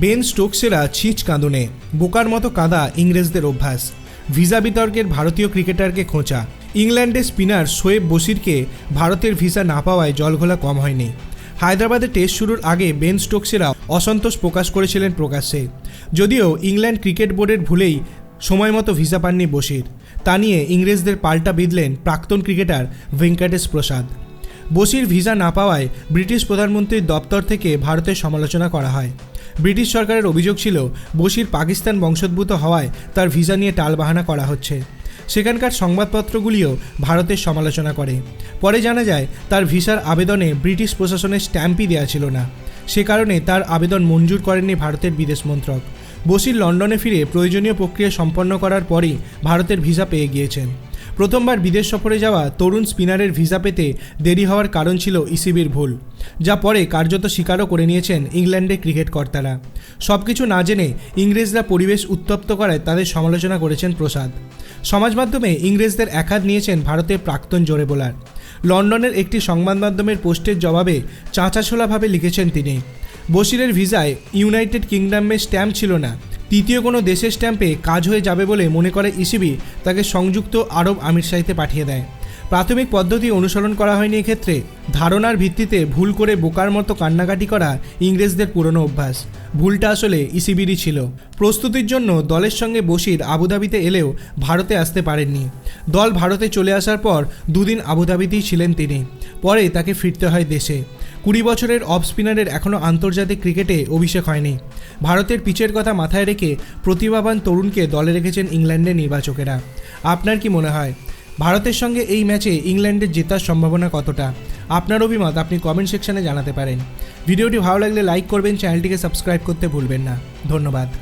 Ben স্টোকসেরা ছিচ কাঁদনে, বোকার মতো কাঁদা ইংরেজদের অভ্যাস। ভিসা বিতর্কের ভারতীয় ক্রিকেটারকে খোঁচা। ইংল্যান্ডের স্পিনার শোয়েব বসিরকে ভারতের ভিসা না পাওয়ায় জলঘোলা কম হয়নি। হায়দ্রাবাদে টেস্ট শুরুর আগে বেন স্টোকসেরা অসন্তোষ প্রকাশ করেছিলেন প্রকাশ্যে। যদিও ইংল্যান্ড ক্রিকেট বোর্ডের ভুলেই সময় মতো ভিসা পাননি বসির তা নিয়ে ইংরেজদের পাল্টা বিঁধলেন প্রাক্তন ক্রিকেটার ভেঙ্কটেশ প্রসাদ। বসির ভিসা না পাওয়ায় ব্রিটিশ প্রধানমন্ত্রীর দপ্তর থেকে ভারতের সমালোচনা করা হয়। ব্রিটিশ সরকারের অভিযোগ ছিল বসির পাকিস্তান বংশোদ্ভূত হওয়ায় তার ভিসা নিয়ে টালবাহানা করা হচ্ছে। সেখানকার সংবাদপত্রগুলিও ভারতের সমালোচনা করে। পরে জানা যায়, তার ভিসার আবেদনে ব্রিটিশ প্রশাসনের স্ট্যাম্পই দেওয়া ছিল না। সে কারণে তার আবেদন মঞ্জুর করেননি ভারতের বিদেশ মন্ত্রক। বসির লন্ডনে ফিরে প্রয়োজনীয় প্রক্রিয়া সম্পন্ন করার পরই ভারতের ভিসা পেয়ে গিয়েছেন। প্রথমবার বিদেশ সফরে যাওয়া তরুণ স্পিনারের ভিসা পেতে দেরি হওয়ার কারণ ছিল ইসিবির ভুল, যা পরে কার্যত স্বীকারও করে নিয়েছেন ইংল্যান্ডের ক্রিকেট কর্তারা। সব কিছু না জেনে ইংরেজরা পরিবেশ উত্তপ্ত করায় তাদের সমালোচনা করেছেন প্রসাদ। সমাজ মাধ্যমে ইংরেজদের একাধ নিয়েছেন ভারতের প্রাক্তন জোরে বোলার। লন্ডনের একটি সংবাদ মাধ্যমের পোস্টের জবাবে চাঁচাছোলাভাবে লিখেছেন তিনি, বশিরের ভিসায় ইউনাইটেড কিংডমের স্ট্যাম্প ছিল না। তৃতীয় কোনো দেশের স্ট্যাম্পে কাজ হয়ে যাবে বলে মনে করে ইসিবি, তাকে সংযুক্ত আরব আমিরশাহিতে পাঠিয়ে দেয়। প্রাথমিক পদ্ধতি অনুসরণ করা হয়নি এক্ষেত্রে, ধারণার ভিত্তিতে ভুল করে বোকার মতো কান্নাকাটি করা ইংরেজদের পুরনো অভ্যাস। ভুলটা আসলে ইসিবিরই ছিল। প্রস্তুতির জন্য দলের সঙ্গে বসির আবুধাবিতে এলেও ভারতে আসতে পারেননি। দল ভারতে চলে আসার পর দুদিন আবুধাবিতেই ছিলেন তিনি। পরে তাকে ফিরতে হয় দেশে। কুড়ি বছরের অফ স্পিনারের এখনও আন্তর্জাতিক ক্রিকেটে অভিষেক হয়নি। ভারতের পিচের কথা মাথায় রেখে প্রতিভাবান তরুণকে দলে রেখেছেন ইংল্যান্ডের নির্বাচকেরা। আপনার কি মনে হয়? ভারতের সঙ্গে এই ম্যাচে ইংল্যান্ডের জেতার সম্ভাবনা কতটা? আপনার অভিমত আপনি কমেন্ট সেকশনে জানাতে পারেন। ভিডিওটি ভালো লাগলে লাইক করবেন, চ্যানেলটিকে সাবস্ক্রাইব করতে ভুলবেন না। ধন্যবাদ।